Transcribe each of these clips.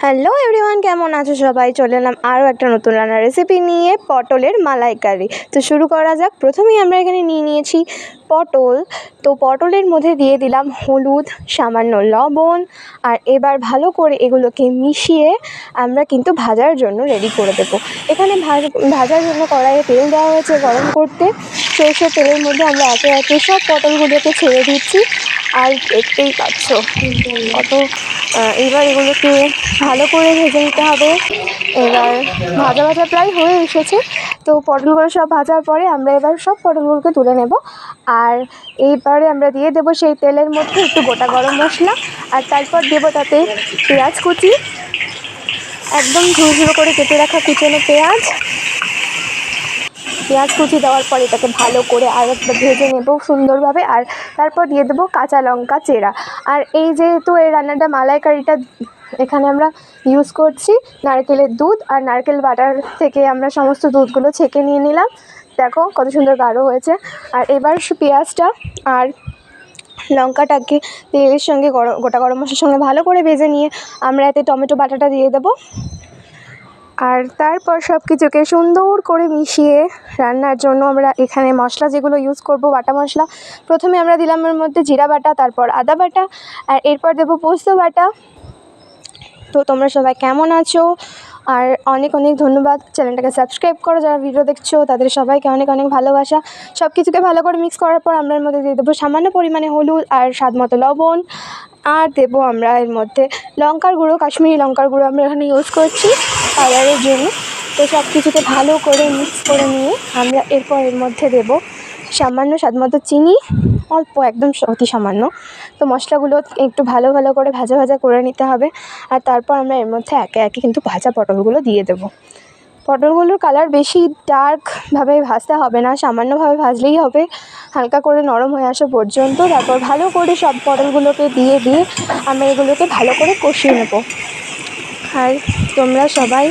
Hello everyone কেমন আছো সবাই? চলে এলাম আরও একটা নতুন রান্নার রেসিপি নিয়ে, পটলের মালাইকারি। তো শুরু করা যাক। প্রথমেই আমরা এখানে নিয়ে নিয়েছি পটল। তো পটলের মধ্যে দিয়ে দিলাম হলুদ, সামান্য লবণ, আর এবার ভালো করে এগুলোকে মিশিয়ে আমরা কিন্তু ভাজার জন্য রেডি করে দেবো। এখানে ভাজ- ভাজার জন্য কড়াইয়ে তেল দেওয়া হয়েছে গরম করতে। সরষের তেলের মধ্যে আমরা একে একে সব পটলগুলোকে ছেড়ে দিচ্ছি। আর দেখতেই পাচ্ছ, কত এবার এগুলোকে ভালো করে ভেজে নিতে হবে। এবার ভাজা ভাজা প্রায় হয়ে এসেছে। তো পটলগুলো সব ভাজার পরে আমরা এবার সব পটলগুলোকে তুলে নেব। আর এইবারে আমরা দিয়ে দেবো সেই তেলের মধ্যে একটু গোটা গরম মশলা। আর তারপর দেবো তাতে পেঁয়াজ কুচি। একদম ঝুরো করে কেটে রাখা কুচনো পেঁয়াজ। পেঁয়াজ কুচি দেওয়ার পর এটাকে ভালো করে আর ভেজে নেব সুন্দরভাবে আর তারপর দিয়ে দেবো কাঁচা লঙ্কা চেরা। আর এই যেহেতু এই রান্নাটা মালাইকারিটা এখানে আমরা ইউজ করছি, নারকেলের দুধ আর নারকেল বাটার থেকে আমরা সমস্ত দুধগুলো ছেঁকে নিয়ে নিলাম। দেখো কত সুন্দর গাঢ় হয়েছে। আর এবার পেঁয়াজটা আর লঙ্কাটাকে তেলের সঙ্গে গোটা গরম মশলার সঙ্গে ভালো করে ভেজে নিয়ে আমরা এতে টমেটো বাটাটা দিয়ে দেবো। আর তারপর সব কিছুকে সুন্দর করে মিশিয়ে রান্নার জন্য আমরা এখানে মশলা যেগুলো ইউজ করব, বাটা মশলা। প্রথমে আমরা দিলাম এর মধ্যে জিরা বাটা, তারপর আদা বাটা, আর এরপর দেবো পোস্ত বাটা। তো তোমরা সবাই কেমন আছো? আর অনেক অনেক ধন্যবাদ। চ্যানেলটাকে সাবস্ক্রাইব করো যারা ভিডিও দেখছ, তাদের সবাইকে অনেক অনেক ভালোবাসা। সব কিছুকে ভালো করে মিক্স করার পর আমরা এর মধ্যে দিয়ে দেবো সামান্য পরিমাণে হলুদ আর স্বাদ মতো লবণ। আর দেবো আমরা এর মধ্যে লঙ্কার গুঁড়ো, কাশ্মীরি লঙ্কার গুঁড়ো আমরা এখানে ইউজ করছি। কালারের জন্য। তো সব কিছুকে ভালো করে মিক্স করে নিয়ে আমরা এরপর এর মধ্যে দেবো সামান্য স্বাদ মতো চিনি, অল্প একদম অতি সামান্য। তো মশলাগুলো একটু ভালো ভালো করে ভাজা ভাজা করে নিতে হবে। আর তারপর আমরা এর মধ্যে একে একে কিন্তু ভাজা পটলগুলো দিয়ে দেবো। পটলগুলোর কালার বেশি ডার্কভাবে ভাজতে হবে না সামান্যভাবে ভাজলেই হবে। হালকা করে নরম হয়ে আসা পর্যন্ত তারপর ভালো করে সব পটলগুলোকে দিয়ে দিয়ে আমরা এগুলোকে ভালো করে কষিয়ে নেব। আর তোমরা সবাই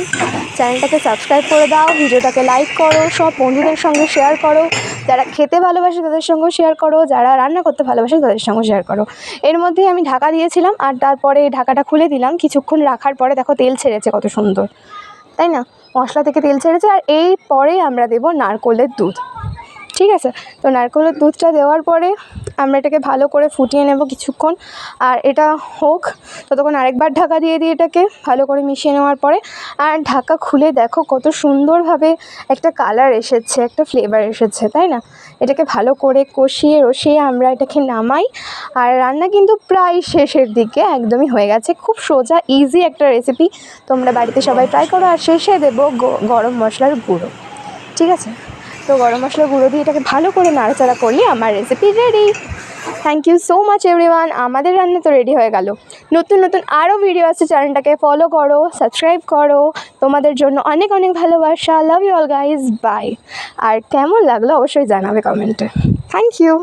চ্যানেলটাকে সাবস্ক্রাইব করে দাও, ভিডিওটাকে লাইক করো, সব বন্ধুদের সঙ্গে শেয়ার করো, যারা খেতে ভালোবাসে তাদের সঙ্গেও শেয়ার করো, যারা রান্না করতে ভালোবাসে তাদের সঙ্গে শেয়ার করো। এর মধ্যেই আমি ঢাকা দিয়েছিলাম আর তারপরে ঢাকাটা খুলে দিলাম, কিছুক্ষণ রাখার পরে দেখো তেল ছেড়েছে কত সুন্দর, তাই না? মশলা থেকে তেল ছেড়েছে আর এই পরে আমরা দেবো নারকোলের দুধ, ঠিক আছে? তো নারকেলের দুধটা দেওয়ার পরে আমরা এটাকে ভালো করে ফুটিয়ে নেব কিছুক্ষণ। আর এটা হোক, ততক্ষণ আরেকবার ঢাকা দিয়ে দিই এটাকে ভালো করে মিশিয়ে নেওয়ার পরে। আর ঢাকা খুলে দেখো কত সুন্দরভাবে একটা কালার এসেছে, একটা ফ্লেভার এসেছে, তাই না? এটাকে ভালো করে কষিয়ে, রসিয়ে আমরা এটাকে নামাই। আর রান্না কিন্তু প্রায় শেষের দিকে, একদমই হয়ে গেছে। খুব সোজা ইজি একটা রেসিপি তোমরা বাড়িতে সবাই ট্রাই করো। আর শেষে দেবো গরম মশলার গুঁড়ো। ঠিক আছে? তো গরম মশলা গুঁড়ো দিয়ে এটাকে ভালো করে নাড়াচাড়া করলে আমার recipe ready thank you so much everyone আমাদের রান্না তো রেডি হয়ে গেল। নতুন নতুন আরও ভিডিও আছে চ্যানেলটাকে ফলো করো সাবস্ক্রাইব করো। তোমাদের জন্য অনেক অনেক ভালোবাসা। Love you all guys bye আর কেমন লাগল অবশ্যই জানাবে কমেন্টে থ্যাংক ইউ